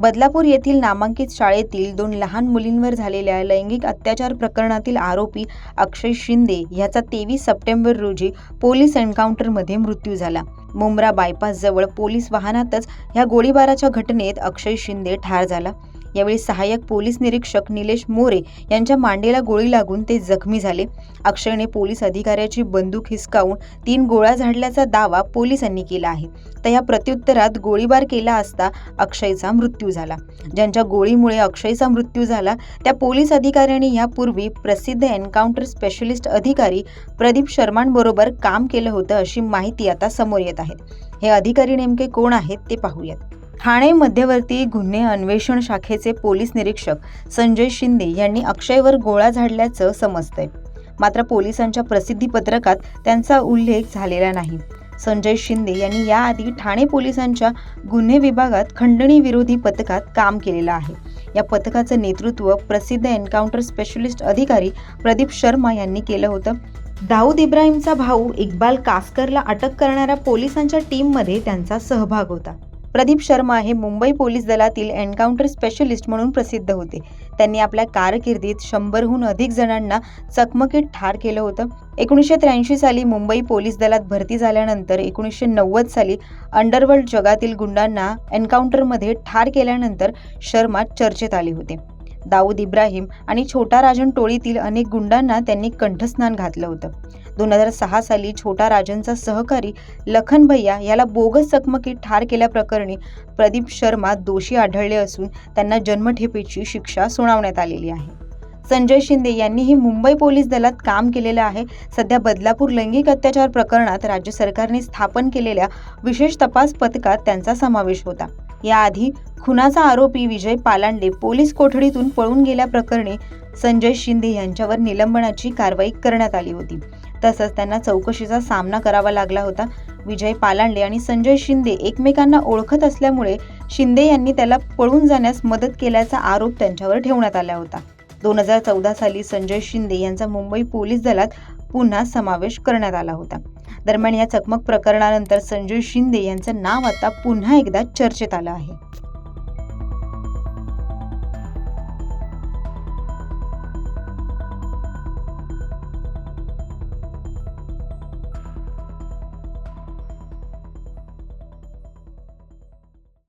बदलापूर येथील नामांकित शाळेतील दोन लहान मुलींवर झालेल्या लैंगिक अत्याचार प्रकरणातील आरोपी अक्षय शिंदे याचा तेवीस सप्टेंबर रोजी पोलीस एन्काउंटरमध्ये मृत्यू झाला. मुंब्रा बायपासजवळ पोलीस वाहनातच ह्या गोळीबाराच्या घटनेत अक्षय शिंदे ठार झाला. यावेळी सहाय्यक पोलीस निरीक्षक निलेश मोरे यांच्या मांडीला गोळी लागून ते जखमी झाले. अक्षयने पोलीस अधिकाऱ्याची बंदूक हिसकावून तीन गोळ्या झाडल्याचा दावा पोलिसांनी केला आहे. तर या प्रत्युत्तरात गोळीबार केला असता अक्षयचा मृत्यू झाला. ज्यांच्या गोळीमुळे अक्षयचा मृत्यू झाला त्या पोलीस अधिकाऱ्यांनी यापूर्वी प्रसिद्ध एन्काउंटर स्पेशलिस्ट अधिकारी प्रदीप शर्मांबरोबर काम केलं होतं अशी माहिती आता समोर येत आहे. हे अधिकारी नेमके कोण आहेत ते पाहूयात. ठाणे मध्यवर्ती गुन्हे अन्वेषण शाखेचे पोलीस निरीक्षक संजय शिंदे यांनी अक्षयवर गोळा झाडल्याचं समजतंय. मात्र पोलिसांच्या प्रसिद्धी पत्रकात त्यांचा उल्लेख झालेला नाही. संजय शिंदे यांनी याआधी ठाणे पोलिसांच्या गुन्हे विभागात खंडणी विरोधी पथकात काम केलेलं आहे. या पथकाचं नेतृत्व प्रसिद्ध एन्काउंटर स्पेशलिस्ट अधिकारी प्रदीप शर्मा यांनी केलं होतं. दाऊद इब्राहिमचा भाऊ इक्बाल कासकरला अटक करणाऱ्या पोलिसांच्या टीममध्ये त्यांचा सहभाग होता. प्रदीप शर्मा हे मुंबई पोलीस दलातील एन्काउंटर स्पेशलिस्ट म्हणून प्रसिद्ध होते. त्यांनी आपल्या कारकिर्दीत शंभरहून अधिक जणांना चकमकीत ठार केलं होतं. एकोणीसशे त्र्याऐंशी साली मुंबई पोलीस दलात भरती झाल्यानंतर एकोणीसशे नव्वद साली अंडरवर्ल्ड जगातील गुंडांना एन्काउंटरमध्ये ठार केल्यानंतर शर्मा चर्चेत आले होते. दाऊद इब्राहिम आणि छोटा राजन टोळीतील अनेक गुंडांना त्यांनी कंठस्नान घातलं होतं. दोन हजार सहा साली छोटा राजनचा सहकारी लखन भैया याला बोगस चकमकीत ठार केल्याप्रकरणी प्रदीप शर्मा दोषी आढळले असून त्यांना जन्मठेपेची शिक्षा सुनावण्यात आलेली आहे. संजय शिंदे यांनीही मुंबई पोलीस दलात काम केलेलं आहे. सध्या बदलापूर लैंगिक अत्याचार प्रकरणात राज्य सरकारने स्थापन केलेल्या विशेष तपास पथकात त्यांचा समावेश होता. याआधी खुनाचा आरोपी विजय पालांडे पोलीस कोठडीतून पळून गेल्याप्रकरणी संजय शिंदे यांच्यावर निलंबनाची कारवाई करण्यात आली होती. तसंच त्यांना चौकशीचा सामना करावा लागला होता. विजय पालांडे आणि संजय शिंदे एकमेकांना ओळखत असल्यामुळे शिंदे यांनी त्याला पळून जाण्यास मदत केल्याचा आरोप त्यांच्यावर ठेवण्यात आला होता. दोन हजार चौदा साली संजय शिंदे यांचा मुंबई पोलीस दलात पुन्हा समावेश करण्यात आला होता. दरम्यान या चकमक प्रकरणानंतर संजय शिंदे यांचं नाव आता पुन्हा एकदा चर्चेत आलं आहे.